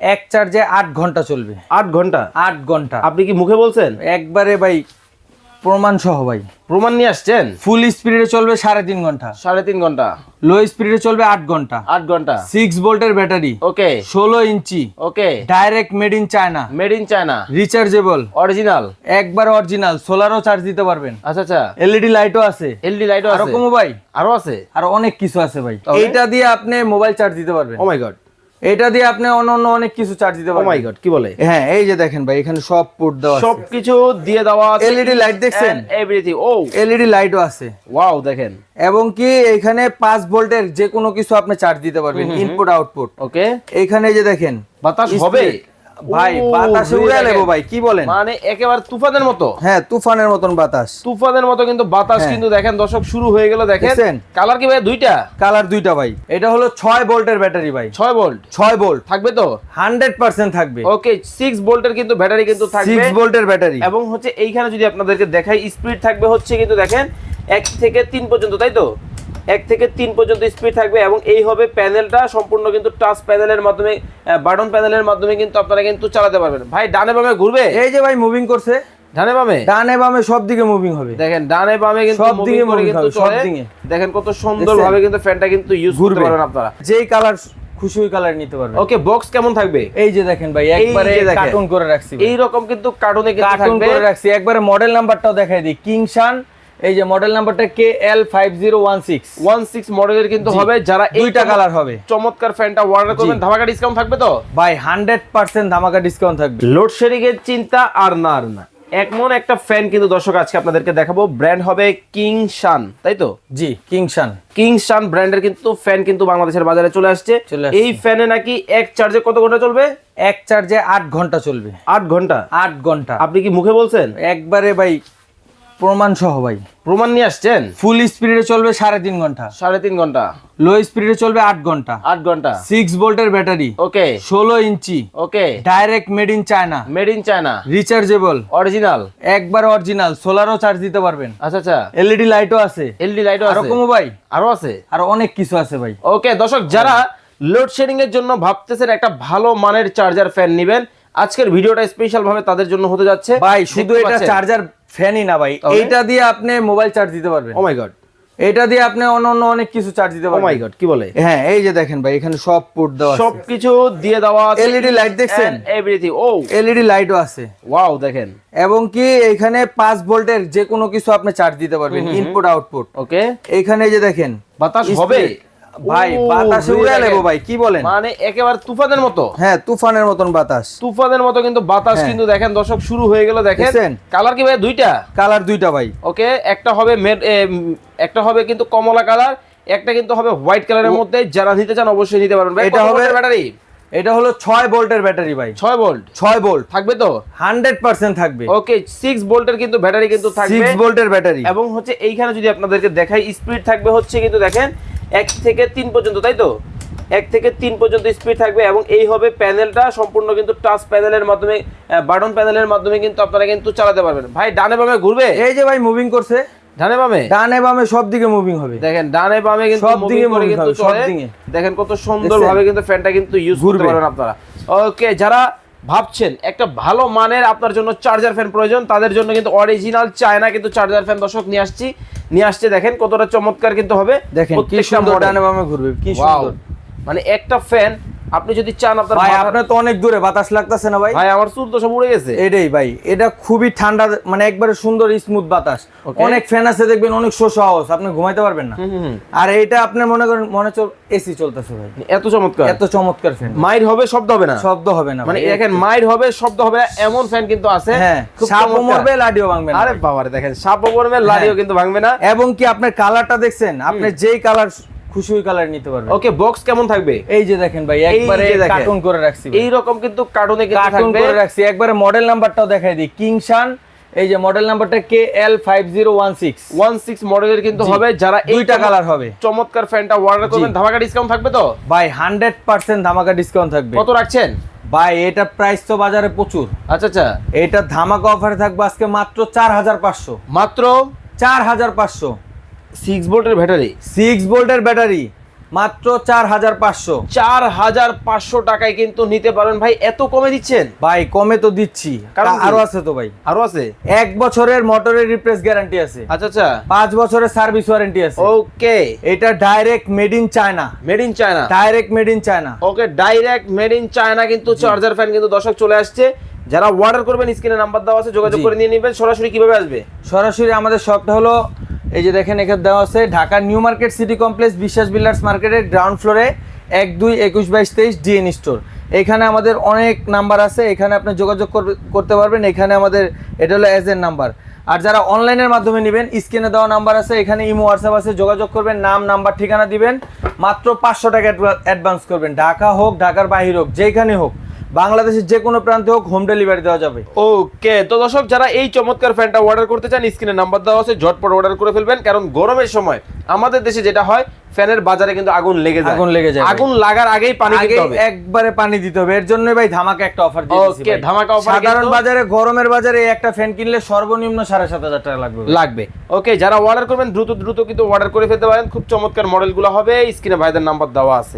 এক চার্জে আট ঘণ্টা চলবে। আট ঘণ্টা? আট ঘণ্টা। আপনি কি মুখে বলছেন? একবারে ভাই প্রমাণ সহ ভাই। প্রমাণ নিয়ে আসছেন? ফুল স্পিডে চলবে সাড়ে তিন ঘণ্টা। সাড়ে তিন ঘণ্টা। লো স্পিডে চলবে আট ঘণ্টা। আট ঘণ্টা। সিক্স ভোল্টের ব্যাটারি ওকে ষোলো ইঞ্চি। Okay direct made in China made in China rechargeable original একবার অরিজিনাল সোলারও চার্জ দিতে পারবেন। আচ্ছা আচ্ছা। এলইডি লাইটও আছে। এলডি লাইটও আছে। এরকমও ভাই। আরও আছে? আর অনেক কিছু আছে ভাই? এইটা দিয়ে আপনি মোবাইল চার্জ দিতে পারবেন। ও মাই গড এটা দিয়ে আপনি অন্য অন্য অনেক কিছু চার্জ দিতে ও পারবেন। মাই গড কি বলে? হ্যাঁ এই যে দেখেন ভাই এখানে সব পোর্ট দেওয়া আছে। সবকিছু দিয়ে দেওয়া আছে। এলইডি লাইট দেখছেন? এভরিথিং ও এলইডি লাইটও আছে। ওয়াও দেখেন। এবং কি এখানে 5 ভোল্টের যে কোনো কিছু আপনি চার্জ দিতে পারবেন ইনপুট আউটপুট ওকে এখানে এই যে দেখেন বাতাস হবে? ভাই বাতাসে উড়ে নেব ভাই কি বলেন? মানে একেবারে তুফানের মতো। হ্যাঁ তুফানের মতন বাতাস। তুফানের মতো কিন্তু বাতাস হ্যাঁ। কিন্তু দেখেন দর্শক শুরু হয়ে গেল দেখেন। কালার কি ভাই দুইটা? কালার দুইটা ভাই। এটা হলো ছয় ভোল্টের ব্যাটারি ভাই। ছয় ভোল্ট? ছয় ভোল্ট। থাকবে তো? হান্ড্রেড পার্সেন্ট থাকবে। ওকে সিক্স ভোল্টের কিন্তু ব্যাটারি কিন্তু থাকবে। সিক্স ভোল্টের ব্যাটারি। এবং হচ্ছে এইখানে যদি আপনাদেরকে দেখাই স্পিড থাকবে হচ্ছে কিন্তু দেখেন এক থেকে তিন পর্যন্ত তাই তো? এক থেকে তিন পর্যন্ত স্পিড থাকবে এবং এই হবে প্যানেলটা সম্পূর্ণ কিন্তু টাচ প্যানেলের মাধ্যমে বাটন প্যানেলের মাধ্যমে কিন্তু আপনারা কিন্তু চালাতে পারবেন। ভাই ডানে বামে ঘুরবে? এই যে ভাই মুভিং করছে। ডানে বামে? ডানে বামে সব দিকে মুভিং হবে। দেখেন ডানে বামে কিন্তু সব দিকে moving কিন্তু চলে। দিকে। দেখেন কত সুন্দর ভাবে কিন্তু ফ্যানটা কিন্তু ইউজ করতে। পারবেন আপনারা। যেই কালার খুশি কালার নিতে পারবেন। ওকে বক্স কেমন থাকবে? এই যে দেখেন ভাই এই একবারে কার্টুন করে রাখছি এই রকম কিন্তু কার্টুনে কিন্তু কার্টুন করে রাখছি। একবারে মডেল নাম্বারটাও দেখাই দিই। কিংশান এই যে মডেল নাম্বারটা K L five zero one six one six মডেলের কিন্তু হবে যারা এই দুইটা কালার হবে। চমৎকার ফ্যানটা অর্ডার করবেন। ধামাকা ডিসকাউন্ট থাকবে তো? ভাই হান্ড্রেড পার্সেন্ট ধামাকা ডিসকাউন্ট থাকবে। লোডশেডিং এর চিন্তা আর না আর না। এমন একটা ফ্যান কিন্তু দর্শক আজকে আপনাদেরকে দেখাবো। ব্র্যান্ড হবে কিং শান তাই তো? জি কিংশান। কিং শান ব্র্যান্ডের কিন্তু ফ্যান কিন্তু বাংলাদেশের বাজারে চলে আসছে। চলে আসছে। এই ফ্যানে নাকি এক চার্জে কত ঘণ্টা চলবে? এক চার্জে আট ঘণ্টা চলবে। আট ঘণ্টা? আট ঘণ্টা। আপনি কি মুখে বলছেন? একবারে ভাই প্রমাণ সহ ভাই। প্রমাণ নিয়ে আসছেন? ফুল স্পিডে চলবে সাড়ে তিন ঘণ্টা। সাড়ে তিন ঘণ্টা। লো স্পিডে চলবে আট ঘণ্টা। আট ঘণ্টা। সিক্স ভোল্টের ব্যাটারি। ওকে। ষোলো ইঞ্চি। Okay. Direct made in China made in China rechargeable original একবার অরিজিনাল সোলারও চার্জ দিতে পারবেন। আচ্ছা আচ্ছা। এলইডি লাইটও আছে। এলডি লাইটও আছে। এরকমও ভাই। আরও আছে? আর অনেক কিছু আছে ভাই। ওকে দর্শক যারা লোডশেডিং এর জন্য ভাবতেছেন একটা ভালো মানের চার্জার ফ্যান নেবেন আজকের ভিডিওটা স্পেশাল ভাবে তাদের জন্য হতে যাচ্ছে। ভাই শুধু এটা চার্জার ফ্যানই না ভাই এইটা দিয়ে আপনি মোবাইল চার্জ দিতে পারবেন। ও মাই গড এটা দিয়ে আপনি অন্য অন্য অনেক কিছু চার্জ দিতে পারবেন। ও মাই গড কি বলে? হ্যাঁ এই যে দেখেন ভাই এখানে সব পোর্ট দেওয়া আছে। সবকিছু দিয়ে দেওয়া আছে। LED লাইট দেখছেন? এভরিথিং ও এলইডি লাইটও আছে। ওয়াও দেখেন। এবং কি এখানে পাঁচ ভোল্টের যে কোনো কিছু আপনি চার্জ দিতে পারবেন ইনপুট আউটপুট ওকে এখানে এই যে দেখেন বাতাস হবে? ভাই বাতাসে নেব ভাই কি বলেন? মানে একেবারে তুফানের মতো। হ্যাঁ তুফানের মতন বাতাস। তুফানের মতো কিন্তু বাতাস হ্যাঁ। কিন্তু দেখেন দর্শক শুরু হয়ে গেল দেখেন। কালার কি ভাই দুইটা? কালার দুইটা ভাই। ওকে একটা হবে একটা হবে কিন্তু কমলা কালার একটা কিন্তু হবে হোয়াইট কালারের মধ্যে। যারা নিতে চান অবশ্যই নিতে পারবেন এটা হবে ব্যাটারি এটা হলো ছয় ভোল্টের ব্যাটারি ভাই। ছয় ভোল্ট ছয় ভোল্ট থাকবে তো? হান্ড্রেড পার্সেন্ট থাকবে। ওকে সিক্স ভোল্টের কিন্তু ব্যাটারি কিন্তু থাকবে। সিক্স ভোল্টের ব্যাটারি এবং হচ্ছে এইখানে যদি আপনাদেরকে দেখাই স্পিড থাকবে হচ্ছে কিন্তু দেখেন এক থেকে তিন পর্যন্ত তাই তো? এক থেকে তিন পর্যন্ত স্পিড থাকবে এবং এই হবে প্যানেলটা সম্পূর্ণ কিন্তু টাচ প্যানেলের মাধ্যমে বাটন প্যানেলের মাধ্যমে কিন্তু আপনারা কিন্তু চালাতে পারবেন। ভাই ডানে বামে ঘুরবে? এই যে ভাই মুভিং করছে। ডানে বামে? ডানে বামে সব দিকে মুভিং হবে। দেখেন ডানে বামে কিন্তু সব দিকে করে কিন্তু চলে। দেখেন কত সুন্দর ভাবে কিন্তু ফ্যানটা কিন্তু ইউজ করতে। পারবেন আপনারা। ওকে যারা ভাবছেন একটা ভালো মানের আপনার জন্য চার্জার ফ্যান প্রয়োজন তাদের জন্য কিন্তু অরিজিনাল চায়না কিন্তু চার্জার ফ্যান দর্শক নিয়ে আসছি। নিয়ে আসছে দেখেন কতটা চমৎকার কিন্তু হবে। দেখেন কি সুন্দর ডানে বামে ঘুরবে কি সুন্দর। মানে একটা ফ্যান আপনি যদি চান আপনার ভাই আপনার তো অনেক দূরে বাতাস লাগতেছে না ভাই? ভাই আমার চুল তো সব উড়ে গেছে। এটাই ভাই এটা খুবই ঠান্ডা মানে একবারে সুন্দর স্মুথ বাতাস। অনেক ফ্যান আছে দেখবেন অনেক শো হাউস আপনি ঘুমাইতে পারবেন না। আর এটা আপনি মনে করেন মনে চল এসি চলতেছে ভাই। এত চমৎকার। এত চমৎকার ফ্যান মাইর হবে শব্দ হবে না। শব্দ হবে না মানে দেখেন মাইর হবে শব্দ হবে না এমন ফ্যান কিন্তু আছে। হ্যাঁ সাপও। মরবে লাডিও ভাঙবে না আরে বাবারে দেখেন সাপও পড়বে লাড়িও কিন্তু ভাঙবে না। এবং কি আপনার কালারটা দেখছেন? আপনি যেই কালার খুশি ওই কালার নিতে পারবেন। ওকে বক্স কেমন থাকবে? এই যে দেখেন ভাই একবারে কার্টুন করে রাখছি এই রকম কিন্তু কার্টুনে কিন্তু কার্টুন করে রাখছি। একবারে মডেল নাম্বারটাও দেখাই দিই। কিংশান এই যে মডেল নাম্বারটা K L five zero one six one six মডেলের কিন্তু হবে যারা দুইটা কালার হবে। চমৎকার ফ্যানটা অর্ডার করবেন ধামাকা ডিসকাউন্ট থাকবে তো? ভাই হান্ড্রেড পার্সেন্ট ধামাকা ডিসকাউন্ট থাকবে। কত রাখছেন? ভাই এটা প্রাইস তো বাজারে প্রচুর। আচ্ছা আচ্ছা। এটা ধামাকা অফারে থাকবে আজকে মাত্র চার হাজার পাঁচশো। মাত্র? চার হাজার পাঁচশো। সিক্স ভোল্টের ব্যাটারি। সিক্স ভোল্টের ব্যাটারি মাত্র চার হাজার পাঁচশো। চার হাজার পাঁচশো টাকায় কিন্তু নিতে পারেন। ভাই এত কমে দিচ্ছেন? ভাই কমে তো দিচ্ছি। কারণ আরও আছে তো ভাই। আরও আছে? এক বছরের মোটরের রিপ্লেস গ্যারান্টি আছে। আচ্ছা আচ্ছা। পাঁচ বছরের সার্ভিস ওয়ারেন্টি আছে। ওকে। এটা direct made in China made in China direct made in China okay direct made in China কিন্তু চার্জার ফ্যান কিন্তু দর্শক চলে আসছে। যারা অর্ডার করবেন স্ক্রিনে নাম্বার দেওয়া আছে যোগাযোগ করে নিয়ে নেবেন। সরাসরি কীভাবে আসবে? সরাসরি আমাদের শপটা হলো এই যে দেখেন এখানে দেওয়া আছে, Dhaka new market city complex Biswas builders মার্কেটের গ্রাউন্ড ফ্লোরে এক, দুই, একুশ, বাইশ, তেইশ ডিএন স্টোর এখানে আমাদের অনেক নাম্বার আছে, এখানে আপনি যোগাযোগ করতে পারবেন। এখানে আমাদের, এটা হলো এজেন্ট নাম্বার। আর যারা অনলাইনের মাধ্যমে নেবেন, স্ক্রিনে দেওয়া নাম্বার আছে, এখানে ইমো হোয়াটসঅ্যাপ আছে, যোগাযোগ করবেন, নাম, নাম্বার, ঠিকানা দিবেন। মাত্র পাঁচশো টাকা অ্যাডভান্স করবেন। ঢাকা হোক, ঢাকার বাহির হোক যেখানে হোক। বাংলাদেশের যে কোনো প্রান্তে হোক হোম ডেলিভারি দেওয়া যাবে। ওকে তো দর্শক যারা এই চমৎকার ফ্যানটা অর্ডার করতে চান স্ক্রিনে নাম্বার দেওয়া আছে ঝটপট অর্ডার করে ফেলবেন কারণ গরমের সময় আমাদের দেশে যেটা হয় ফ্যানের বাজারে কিন্তু আগুন লেগে যায়। আগুন লেগে যায় আগুন লাগার আগেই পানি দিতে হবে। একবারে পানি দিতে হবে। এর জন্যই ভাই ধামাকা একটা অফার দিয়েছি ওকে ধামাকা অফার সাধারণ বাজারে গরমের বাজারে একটা ফ্যান কিনলে সর্বনিম্ন সাড়ে সাত হাজার টাকা লাগবে লাগবে। ওকে যারা অর্ডার করবেন দ্রুত দ্রুত কিন্তু অর্ডার করে ফেলতে পারেন। খুব চমৎকার মডেলগুলো হবে। স্ক্রিনে ভাইদের নাম্বার দেওয়া আছে।